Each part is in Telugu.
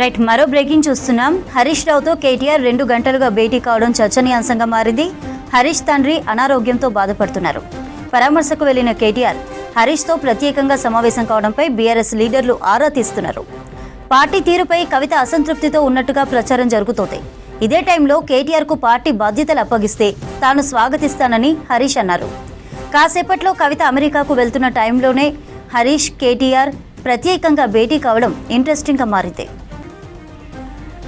రైట్ మరో బ్రేకింగ్ చూస్తున్నాం. హరీష్ రావుతో కేటీఆర్ రెండు గంటలుగా భేటీ కావడం చర్చనీయాంశంగా మారింది. హరీష్ తండ్రి అనారోగ్యంతో బాధపడుతున్నారు. పరామర్శకు వెళ్ళిన కేటీఆర్ హరీష్తో ప్రత్యేకంగా సమావేశం కావడంపై బీఆర్ఎస్ లీడర్లు ఆరా తీస్తున్నారు. పార్టీ తీరుపై కవిత అసంతృప్తితో ఉన్నట్టుగా ప్రచారం జరుగుతోంది. ఇదే టైంలో కేటీఆర్కు పార్టీ బాధ్యతలు అప్పగిస్తే తాను స్వాగతిస్తానని హరీష్ అన్నారు. కాసేపట్లో కవిత అమెరికాకు వెళ్తున్న టైంలోనే హరీష్ కేటీఆర్ ప్రత్యేకంగా భేటీ కావడం ఇంట్రెస్టింగ్గా మారింది.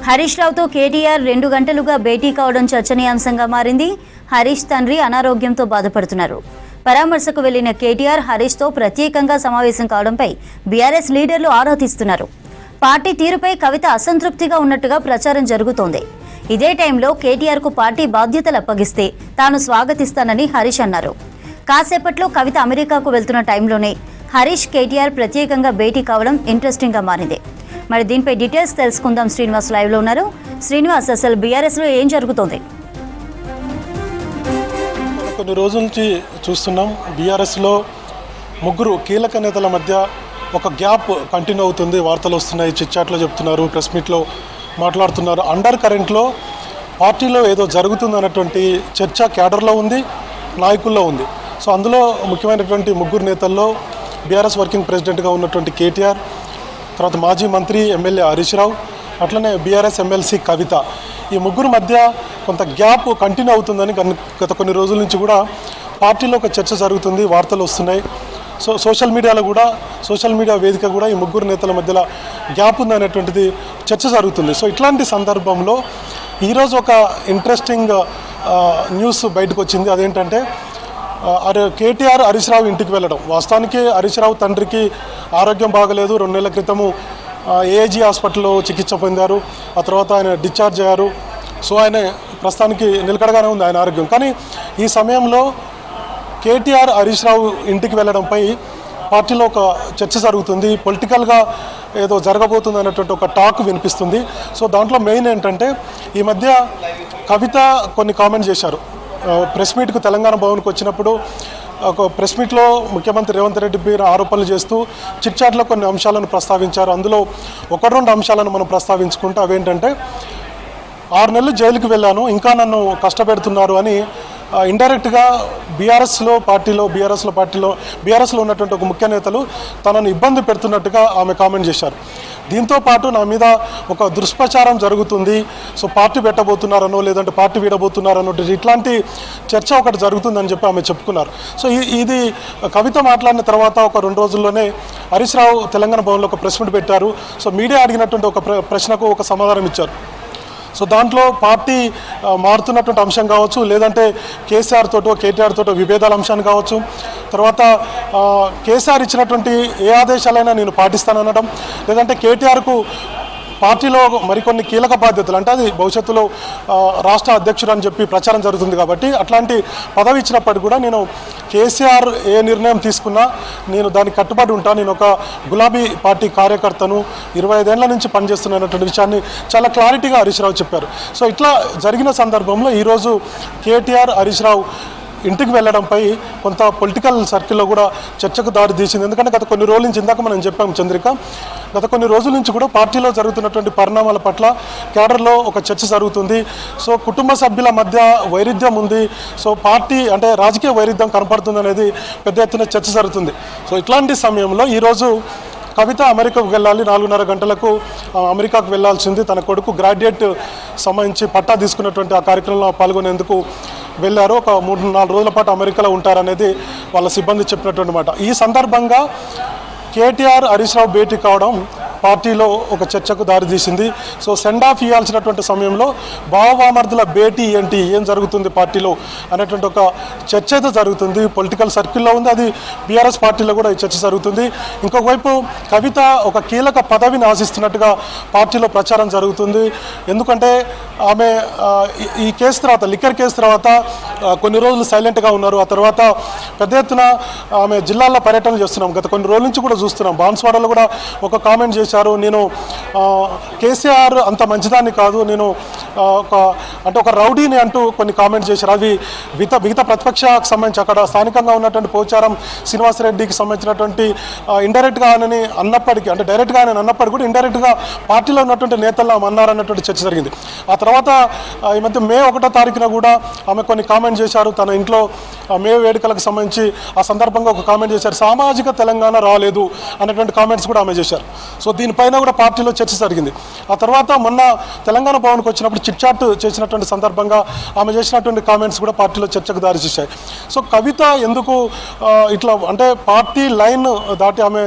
హరీష్ రావుతో కేటీఆర్ రెండు గంటలుగా భేటీ కావడం చర్చనీయాంశంగా మారింది. హరీష్ తండ్రి అనారోగ్యంతో బాధపడుతున్నారు. పరామర్శకు వెళ్ళిన కేటీఆర్ హరీష్తో ప్రత్యేకంగా సమావేశం కావడంపై బీఆర్ఎస్ లీడర్లు ఆరా తీస్తున్నారు. పార్టీ తీరుపై కవిత అసంతృప్తిగా ఉన్నట్టుగా ప్రచారం జరుగుతోంది. ఇదే టైంలో కేటీఆర్కు పార్టీ బాధ్యతలు అప్పగిస్తే తాను స్వాగతిస్తానని హరీష్ అన్నారు. కాసేపట్లో కవిత అమెరికాకు వెళ్తున్న టైంలోనే హరీష్ కేటీఆర్ ప్రత్యేకంగా భేటీ కావడం ఇంట్రెస్టింగ్గా మారింది. మరి దీనిపై డీటెయిల్స్ తెలుసుకుందాం. శ్రీనివాస్ లైవ్లో ఉన్నారు. శ్రీనివాస్ అసలు బీఆర్ఎస్లో ఏం జరుగుతోంది? కొన్ని రోజుల నుంచి చూస్తున్నాం. బీఆర్ఎస్లో ముగ్గురు కీలక నేతల మధ్య ఒక గ్యాప్ కంటిన్యూ అవుతుంది. వార్తలు వస్తున్నాయి చిట్చాట్లో చెప్తున్నారు ప్రెస్ మీట్లో మాట్లాడుతున్నారు. అండర్ కరెంట్లో పార్టీలో ఏదో జరుగుతుంది అన్నటువంటి చర్చ క్యాడర్లో ఉంది నాయకుల్లో ఉంది. సో అందులో ముఖ్యమైనటువంటి ముగ్గురు నేతల్లో బీఆర్ఎస్ వర్కింగ్ ప్రెసిడెంట్గా ఉన్నటువంటి కేటీఆర్ తర్వాత మాజీ మంత్రి ఎమ్మెల్యే హరీష్ రావు అట్లనే బీఆర్ఎస్ ఎమ్మెల్సీ కవిత. ఈ ముగ్గురు మధ్య కొంత గ్యాప్ కంటిన్యూ అవుతుందని గత కొన్ని రోజుల నుంచి కూడా పార్టీలో ఒక చర్చ జరుగుతుంది వార్తలు వస్తున్నాయి. సో సోషల్ మీడియాలో కూడా సోషల్ మీడియా వేదిక కూడా ఈ ముగ్గురు నేతల మధ్యలో గ్యాప్ ఉందనేటువంటిది చర్చ జరుగుతుంది. సో ఇట్లాంటి సందర్భంలో ఈరోజు ఒక ఇంట్రెస్టింగ్ న్యూస్ బయటకు వచ్చింది. అదేంటంటే కేటీఆర్ హరీశ్రావు ఇంటికి వెళ్ళడం. వాస్తవానికి హరీష్ రావు తండ్రికి ఆరోగ్యం బాగలేదు. రెండు నెలల క్రితము ఏజీ హాస్పిటల్లో చికిత్స పొందారు. ఆ తర్వాత ఆయన డిశ్చార్జ్ అయ్యారు. సో ఆయన ప్రస్తుతానికి నిలకడగానే ఉంది ఆయన ఆరోగ్యం. కానీ ఈ సమయంలో కేటీఆర్ హరీష్ రావు ఇంటికి వెళ్ళడంపై పార్టీలో ఒక చర్చ జరుగుతుంది. పొలిటికల్గా ఏదో జరగబోతుంది అనేటువంటి ఒక టాక్ వినిపిస్తుంది. సో దాంట్లో మెయిన్ ఏంటంటే ఈ మధ్య కవిత కొన్ని కామెంట్ చేశారు. ప్రెస్ మీట్కు తెలంగాణ భవన్కి వచ్చినప్పుడు ఒక ప్రెస్ మీట్లో ముఖ్యమంత్రి రేవంత్ రెడ్డి పేరు ఆరోపణలు చేస్తూ చిట్చాట్లో కొన్ని అంశాలను ప్రస్తావించారు. అందులో ఒక రెండు అంశాలను మనం ప్రస్తావించుకుంటే అవేంటంటే ఆరు నెలలు జైలుకి వెళ్ళాను ఇంకా నన్ను కష్టపెడుతున్నారు అని ఇండైరెక్ట్గా బీఆర్ఎస్లో పార్టీలో బీఆర్ఎస్లో పార్టీలో బీఆర్ఎస్లో ఉన్నటువంటి ఒక ముఖ్య నేతలు తనను ఇబ్బంది పెడుతున్నట్టుగా ఆమె కామెంట్ చేశారు. దీంతో పాటు నా మీద ఒక దుష్ప్రచారం జరుగుతుంది. సో పార్టీ పెట్టబోతున్నారనో లేదంటే పార్టీ వీడబోతున్నారనో ఇట్లాంటి చర్చ ఒకటి జరుగుతుందని చెప్పి ఆమె చెప్పుకున్నారు. సో ఈ- ఇది కవిత మాట్లాడిన తర్వాత ఒక రెండు రోజుల్లోనే హరీష్ రావు తెలంగాణ భవన్లో ఒక ప్రెస్ మీట్ పెట్టారు. సో మీడియా అడిగినటువంటి ఒక ప్ర- ప్రశ్నకు ఒక సమాధానం ఇచ్చారు. సో దాంట్లో పార్టీ మారుతున్నటువంటి అంశం కావచ్చు లేదంటే కేసీఆర్ తోటో కేటీఆర్ తోటో విభేదాల అంశాన్ని కావచ్చు. తర్వాత కేసీఆర్ ఇచ్చినటువంటి ఏ ఆదేశాలైనా నేను పాటిస్తాననడం లేదంటే కేటీఆర్కు పార్టీలో మరికొన్ని కీలక బాధ్యతలు అంటే అది భవిష్యత్తులో రాష్ట్ర అధ్యక్షుడు అని చెప్పి ప్రచారం జరుగుతుంది కాబట్టి అట్లాంటి పదవి ఇచ్చినప్పటికీ కూడా నేను కేసీఆర్ ఏ నిర్ణయం తీసుకున్నా నేను దానికి కట్టుబడి ఉంటాను నేను ఒక గులాబీ పార్టీ కార్యకర్తను ఇరవై ఐదేళ్ళ నుంచి పనిచేస్తున్నటువంటి విషయాన్ని చాలా క్లారిటీగా హరీష్ రావు చెప్పారు. సో ఇట్లా జరిగిన సందర్భంలో ఈరోజు కేటీఆర్ హరీష్ రావు ఇంటికి వెళ్ళడంపై కొంత పొలిటికల్ సర్కిల్లో కూడా చర్చకు దారి తీసింది. ఎందుకంటే గత కొన్ని రోజుల నుంచి ఇందాక మనం చెప్పాం చంద్రిక గత కొన్ని రోజుల నుంచి కూడా పార్టీలో జరుగుతున్నటువంటి పరిణామాల పట్ల కేడర్లో ఒక చర్చ జరుగుతుంది. సో కుటుంబ సభ్యుల మధ్య వైరుధ్యం ఉంది. సో పార్టీ అంటే రాజకీయ వైరుధ్యం కనపడుతుంది అనేది పెద్ద ఎత్తున చర్చ జరుగుతుంది. సో ఇట్లాంటి సమయంలో ఈరోజు కవిత అమెరికాకు వెళ్ళాలి. నాలుగున్నర గంటలకు అమెరికాకు వెళ్ళాల్సింది తన కొడుకు. గ్రాడ్యుయేట్ సంబంధించి పట్టా తీసుకున్నటువంటి ఆ కార్యక్రమంలో పాల్గొనేందుకు వెళ్ళారు. ఒక మూడు నాలుగు రోజుల పాటు అమెరికాలో ఉంటారనేది వాళ్ళ సిబ్బంది చెప్పినటువంటి మాట ఈ సందర్భంగా కేటీఆర్ హరీష్ రావు భేటీ కావడం పార్టీలో ఒక చర్చకు దారితీసింది సో సెండ్ ఆఫ్ ఇవ్వాల్సినటువంటి సమయంలో భావామర్దుల భేటీ ఏంటి ఏం జరుగుతుంది పార్టీలో అనేటువంటి ఒక చర్చ అయితే జరుగుతుంది. పొలిటికల్ సర్కిల్లో ఉంది. అది బీఆర్ఎస్ పార్టీలో కూడా ఈ చర్చ జరుగుతుంది. ఇంకొక వైపు కవిత ఒక కీలక పదవిని ఆశిస్తున్నట్టుగా పార్టీలో ప్రచారం జరుగుతుంది. ఎందుకంటే ఆమె ఈ- కేసు తర్వాత లిక్కర్ కేసు తర్వాత కొన్ని రోజులు సైలెంట్గా ఉన్నారు. ఆ తర్వాత పెద్ద ఎత్తున ఆమె జిల్లాల్లో పర్యటన చేస్తున్నాం. గత కొన్ని రోజుల నుంచి కూడా చూస్తున్నాం. బాన్స్వాడలో కూడా ఒక కామెంట్ చేసి చేశారు నేను కేసీఆర్ అంత మంచిదాన్ని కాదు. నేను ఒక అంటే ఒక రౌడీని అంటూ కొన్ని కామెంట్స్ చేశారు. అవి మిగతా మిగతా ప్రతిపక్షకు సంబంధించి అక్కడ స్థానికంగా ఉన్నటువంటి పోచారం శ్రీనివాసరెడ్డికి సంబంధించినటువంటి ఇండైరెక్ట్గా ఆయనని అన్నప్పటికీ అంటే డైరెక్ట్గా ఆయన అన్నప్పటికీ కూడా ఇండైరెక్ట్గా పార్టీలో ఉన్నటువంటి నేతల్లో అన్నారన్నటువంటి చర్చ జరిగింది. ఆ తర్వాత ఈ మధ్య మే ఒకటో తారీఖున కూడా ఆమె కొన్ని కామెంట్ చేశారు. తన ఇంట్లో మే వేడుకలకు సంబంధించి ఆ సందర్భంగా ఒక కామెంట్ చేశారు. సామాజిక తెలంగాణ రాలేదు అనేటువంటి కామెంట్స్ కూడా ఆమె చేశారు. సో దీనిపైన కూడా పార్టీలో చర్చ జరిగింది. ఆ తర్వాత మొన్న తెలంగాణ భవన్కి వచ్చినప్పుడు చిట్చాట్ చేసినటువంటి సందర్భంగా ఆమె చేసినటువంటి కామెంట్స్ కూడా పార్టీలో చర్చకు దారితీశాయి సో కవిత ఎందుకు ఇట్లా అంటే పార్టీ లైన్ దాటి ఆమె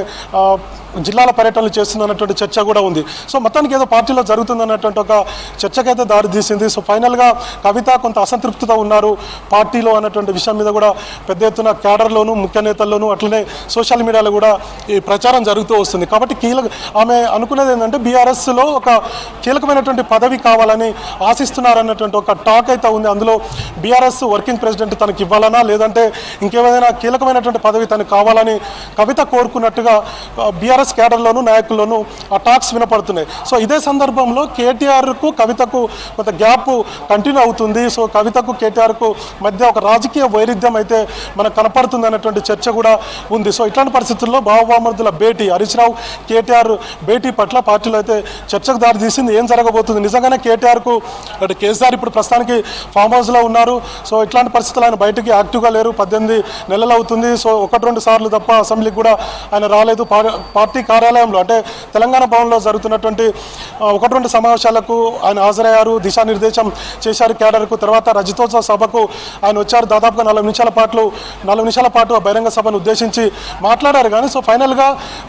జిల్లాల పర్యటనలు చేస్తుందన్నటువంటి చర్చ కూడా ఉంది. సో మొత్తానికి ఏదో పార్టీలో జరుగుతుందన్నటువంటి ఒక చర్చకైతే దారి తీసింది. సో ఫైనల్గా కవిత కొంత అసంతృప్తితో ఉన్నారు పార్టీలో అన్నటువంటి విషయం మీద కూడా పెద్ద ఎత్తున క్యాడర్లోను ముఖ్య నేతల్లోనూ అట్లనే సోషల్ మీడియాలో కూడా ఈ ప్రచారం జరుగుతూ వస్తుంది. కాబట్టి కీలక ఆమె అనుకునేది ఏంటంటే బీఆర్ఎస్లో ఒక కీలకమైనటువంటి పదవి కావాలని ఆశిస్తున్నారన్నటువంటి ఒక టాక్ అయితే ఉంది. అందులో బీఆర్ఎస్ వర్కింగ్ ప్రెసిడెంట్ తనకి ఇవ్వాలనా లేదంటే ఇంకేమైనా కీలకమైనటువంటి పదవి తనకు కావాలని కవిత కోరుకున్నట్టుగా టీఆర్ఎస్ కేడర్లోనూ నాయకుల్లోనూ ఆ టాక్స్ వినపడుతున్నాయి. సో ఇదే సందర్భంలో కేటీఆర్కు కవితకు కొంత గ్యాప్ కంటిన్యూ అవుతుంది. సో కవితకు కేటీఆర్కు మధ్య ఒక రాజకీయ వైరుధ్యం అయితే మనకు కనపడుతుంది అనేటువంటి చర్చ కూడా ఉంది. సో ఇట్లాంటి పరిస్థితుల్లో బావబామర్దుల భేటీ హరీష్ రావు కేటీఆర్ భేటీ పట్ల పార్టీలో అయితే చర్చకు దారి తీసింది. ఏం జరగబోతుంది? నిజంగానే కేటీఆర్కు అంటే కేసీఆర్ ఇప్పుడు ప్రస్తుతానికి ఫామ్ హౌస్లో ఉన్నారు. సో ఇట్లాంటి పరిస్థితులు ఆయన బయటికి యాక్టివ్గా లేరు. పద్దెనిమిది నెలలు అవుతుంది. సో ఒకటి రెండు సార్లు తప్ప అసెంబ్లీకి కూడా ఆయన రాలేదు. పా- పార్టీ కార్యాలయంలో అంటే తెలంగాణ భవన్లో జరుగుతున్నటువంటి ఒకటి రెండు సమావేశాలకు ఆయన హాజరయ్యారు. దిశానిర్దేశం చేశారు కేడర్కు తర్వాత రజతోత్సవ సభకు ఆయన వచ్చారు. దాదాపుగా నలభై నిమిషాల పాటు నలభై నిమిషాల పాటు ఆ బహిరంగ సభను ఉద్దేశించి మాట్లాడారు. కానీ సో ఫైనల్గా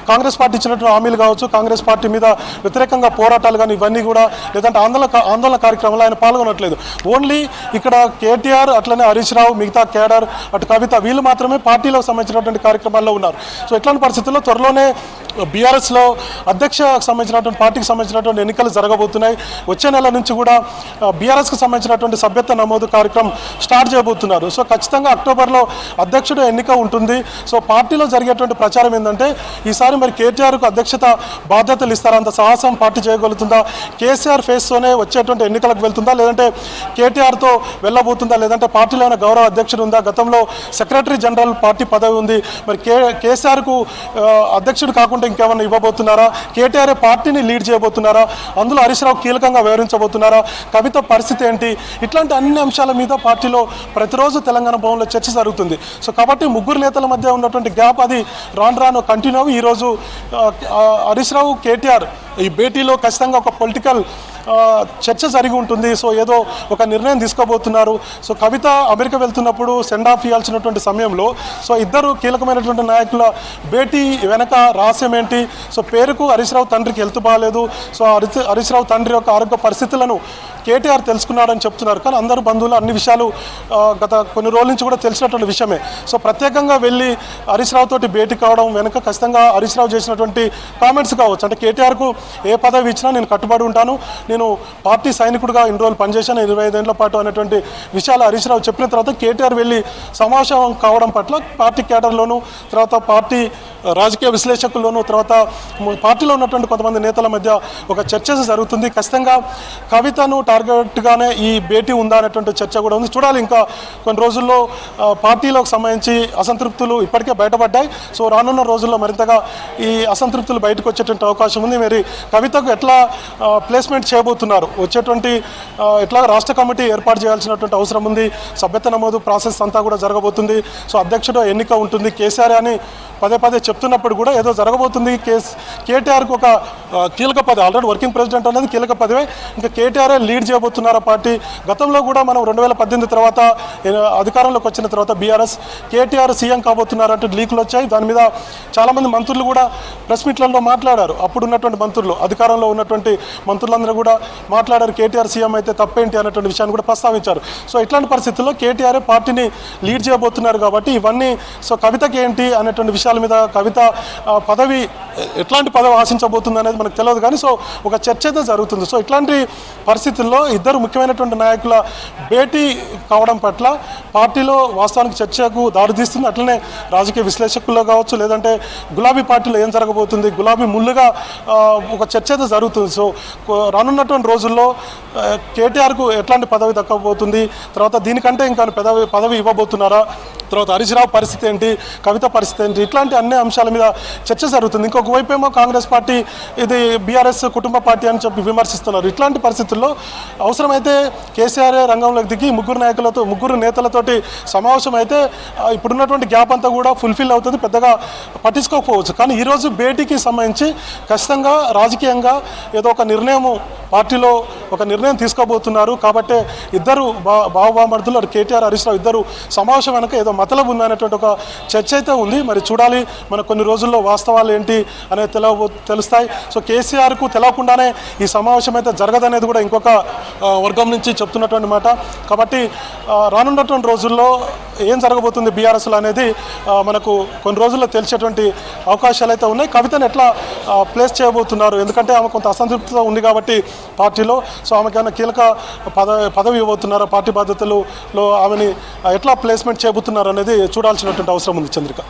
కాంగ్రెస్ పార్టీ ఇచ్చినటువంటి హామీలు కావచ్చు కాంగ్రెస్ పార్టీ మీద వ్యతిరేకంగా పోరాటాలు కానీ ఇవన్నీ కూడా లేదంటే ఆందోళన ఆందోళన కార్యక్రమంలో ఆయన పాల్గొనట్లేదు. ఓన్లీ ఇక్కడ కేటీఆర్ అట్లనే హరీష్ రావు మిగతా కేడర్ అటు కవిత వీళ్ళు మాత్రమే పార్టీలో సంబంధించినటువంటి కార్యక్రమాల్లో ఉన్నారు. సో ఇట్లాంటి పరిస్థితుల్లో త్వరలోనే బీఆర్ఎస్లో అధ్యక్షకు సంబంధించినటువంటి పార్టీకి సంబంధించినటువంటి ఎన్నికలు జరగబోతున్నాయి. వచ్చే నెల నుంచి కూడా బీఆర్ఎస్కి సంబంధించినటువంటి సభ్యత్వ నమోదు కార్యక్రమం స్టార్ట్ చేయబోతున్నారు. సో ఖచ్చితంగా అక్టోబర్లో అధ్యక్షుడు ఎన్నిక ఉంటుంది. సో పార్టీలో జరిగేటువంటి ప్రచారం ఏంటంటే ఈసారి మరి కేటీఆర్కు అధ్యక్షత బాధ్యతలు ఇస్తారా? అంత సాహసం పార్టీ చేయగలుగుతుందా? కేసీఆర్ ఫేస్తోనే వచ్చేటువంటి ఎన్నికలకు వెళ్తుందా? లేదంటే కేటీఆర్తో వెళ్ళబోతుందా? లేదంటే పార్టీలో గౌరవ అధ్యక్షుడు ఉందా? గతంలో సెక్రటరీ జనరల్ పార్టీ పదవి ఉంది. మరి కే కేసీఆర్కు అధ్యక్షుడు కాకుండా ఇంకేమైనా ఇవ్వబోతున్నారా? కేటీఆర్ పార్టీని లీడ్ చేయబోతున్నారా? అందులో హరీష్ రావు కీలకంగా వ్యవహరించబోతున్నారా? కవిత పరిస్థితి ఏంటి? ఇట్లాంటి అన్ని అంశాల మీద పార్టీలో ప్రతిరోజు తెలంగాణ భవన్లో చర్చ జరుగుతుంది. సో కాబట్టి ముగ్గురు నేతల మధ్య ఉన్నటువంటి గ్యాప్ అది రాను రాను కంటిన్యూ అవ్వి ఈరోజు హరీష్ రావు కేటీఆర్ ఈ భేటీలో ఖచ్చితంగా ఒక పొలిటికల్ చర్చ జరిగి ఉంటుంది. సో ఏదో ఒక నిర్ణయం తీసుకోబోతున్నారు. సో కవిత అమెరికా వెళ్తున్నప్పుడు సెండ్ ఆఫ్ ఇవ్వాల్సినటువంటి సమయంలో సో ఇద్దరు కీలకమైనటువంటి నాయకుల భేటీ వెనక రహస్యం ఏంటి? సో పేరుకు హరీష్ రావు తండ్రికి హెల్త్ బాగాలేదు. సో హరీష్ హరీష్ రావు తండ్రి యొక్క ఆరోగ్య పరిస్థితులను కేటీఆర్ తెలుసుకున్నాడని చెప్తున్నారు. కానీ అందరు బంధువులు అన్ని విషయాలు గత కొన్ని రోజుల నుంచి కూడా తెలిసినటువంటి విషయమే. సో ప్రత్యేకంగా వెళ్ళి హరీష్ రావు తోటి భేటీ కావడం వెనక ఖచ్చితంగా హరీష్ రావు చేసినటువంటి కామెంట్స్ కావచ్చు. అంటే కేటీఆర్కు ఏ పదవి ఇచ్చినా నేను కట్టుబడి ఉంటాను. నేను పార్టీ సైనికుడిగా ఇన్ని రోజులు పనిచేశాను ఇరవై ఐదేళ్ళ పాటు అనేటువంటి విషయాలు హరీష్ రావు చెప్పిన తర్వాత కేటీఆర్ వెళ్ళి సమావేశం కావడం పట్ల పార్టీ కేటర్లోను తర్వాత పార్టీ రాజకీయ విశ్లేషకుల్లోనూ తర్వాత పార్టీలో ఉన్నటువంటి కొంతమంది నేతల మధ్య ఒక చర్చ జరుగుతుంది. ఖచ్చితంగా కవితను టార్గెట్గానే ఈ భేటీ ఉందా అనేటువంటి చర్చ కూడా ఉంది. చూడాలి ఇంకా కొన్ని రోజుల్లో పార్టీలకు పార్టీలోకి సంబంధించి అసంతృప్తులు ఇప్పటికే బయటపడ్డాయి. సో రానున్న రోజుల్లో మరింతగా ఈ అసంతృప్తులు బయటకు వచ్చేటువంటి అవకాశం ఉంది. మరి కవితకు ఎట్లా ప్లేస్మెంట్ చేయబోతున్నారు? వచ్చేటువంటి ఎట్లా రాష్ట్ర కమిటీ ఏర్పాటు చేయాల్సినటువంటి అవసరం ఉంది. సభ్యత నమోదు ప్రాసెస్ అంతా కూడా జరగబోతుంది. సో అధ్యక్షుడు ఎన్నిక ఉంటుంది. కేసీఆర్ అని పదే పదే చెప్తున్నప్పుడు కూడా ఏదో జరగబోతుంది. కేస్ కేటీఆర్కి ఒక కీలక పదవి ఆల్రెడీ వర్కింగ్ ప్రెసిడెంట్ అనేది కీలక పదవే. ఇంకా కేటీఆరే లీడ్ చేయబోతున్నారు పార్టీ? గతంలో కూడా మనం రెండు వేల పద్దెనిమిది తర్వాత అధికారంలోకి వచ్చిన తర్వాత బీఆర్ఎస్ కేటీఆర్ సీఎం కాబోతున్నారంటే లీకులు వచ్చాయి. దాని మీద చాలామంది మంత్రులు కూడా ప్రెస్ మీట్లలో మాట్లాడారు. అప్పుడు ఉన్నటువంటి మంత్రులు అధికారంలో ఉన్నటువంటి మంత్రులందరూ కూడా మాట్లాడారు కేటీఆర్ సీఎం అయితే తప్పేంటి అనేటువంటి విషయాన్ని కూడా ప్రస్తావించారు. సో ఇట్లాంటి పరిస్థితుల్లో కేటీఆర్ పార్టీని లీడ్ చేయబోతున్నారు కాబట్టి ఇవన్నీ సో కవితకి ఏంటి అనేటువంటి విషయాల మీద కవిత పదవి ఎట్లాంటి పదవి ఆశించబోతుంది అనేది మనకు తెలియదు కానీ సో ఒక చర్చ అయితే జరుగుతుంది. సో ఇట్లాంటి పరిస్థితుల్లో ఇద్దరు ముఖ్యమైనటువంటి నాయకుల భేటీ కావడం పట్ల పార్టీలో వాస్తవానికి చర్చకు దారితీస్తుంది అట్లనే రాజకీయ విశ్లేషకుల్లో కావచ్చు లేదంటే గులాబీ పార్టీలో ఏం జరగబోతుంది గులాబీ ముళ్ళుగా ఒక చర్చ అయితే జరుగుతుంది. సో రానున్నటువంటి రోజుల్లో కేటీఆర్కు ఎట్లాంటి పదవి దక్కబోతుంది తర్వాత దీనికంటే ఇంకా పదవి పదవి ఇవ్వబోతున్నారా తర్వాత హరీష్ రావు పరిస్థితి ఏంటి కవిత పరిస్థితి ఏంటి ఇట్లాంటి అన్ని అంశాల మీద చర్చ జరుగుతుంది. ఇంకొక వైపు ఏమో కాంగ్రెస్ పార్టీ ఇది బీఆర్ఎస్ కుటుంబ పార్టీ అని చెప్పి విమర్శిస్తున్నారు. ఇట్లాంటి పరిస్థితుల్లో అవసరమైతే కేసీఆర్ రంగంలోకి దిగి ముగ్గురు నాయకులతో ముగ్గురు నేతలతోటి సమావేశం అయితే ఇప్పుడున్నటువంటి గ్యాప్ అంతా కూడా ఫుల్ఫిల్ అవుతుంది. పెద్దగా పట్టించుకోకపోవచ్చు. కానీ ఈరోజు భేటీకి సంబంధించి ఖచ్చితంగా రాజకీయంగా ఏదో ఒక నిర్ణయం పార్టీలో ఒక నిర్ణయం తీసుకోబోతున్నారు. కాబట్టి ఇద్దరు బా బావబామర్దులు అటు కేటీఆర్ హరీష్ రావు ఇద్దరు సమావేశం వెనక ఏదో మతలబు ఉందనేటువంటి ఒక చర్చ అయితే ఉంది. మరి చూడాలి మన కొన్ని రోజుల్లో వాస్తవాలు ఏంటి అనేది తెలవ తెలుస్తాయి. సో కేసీఆర్కు తెలవకుండానే ఈ సమావేశం అయితే జరగదనేది కూడా ఇంకొక వర్గం నుంచి చెప్తున్నటువంటి మాట. కాబట్టి రానున్నటువంటి రోజుల్లో ఏం జరగబోతుంది బీఆర్ఎస్లో అనేది మనకు కొన్ని రోజుల్లో తెలిసేటువంటి అవకాశాలు అయితే ఉన్నాయి. కవితను ఎట్లా ప్లేస్ చేయబోతున్నారు? ఎందుకంటే ఆమె కొంత అసంతృప్తితో ఉంది కాబట్టి పార్టీలో. సో ఆమెకైనా కీలక పదవి పదవి ఇవ్వబోతున్నారు? పార్టీ బాధ్యతలలో ఆమెని ఎట్లా ప్లేస్మెంట్ చేయబోతున్నారు అనేది చూడాల్సినటువంటి అవసరం ఉంది చంద్రిక.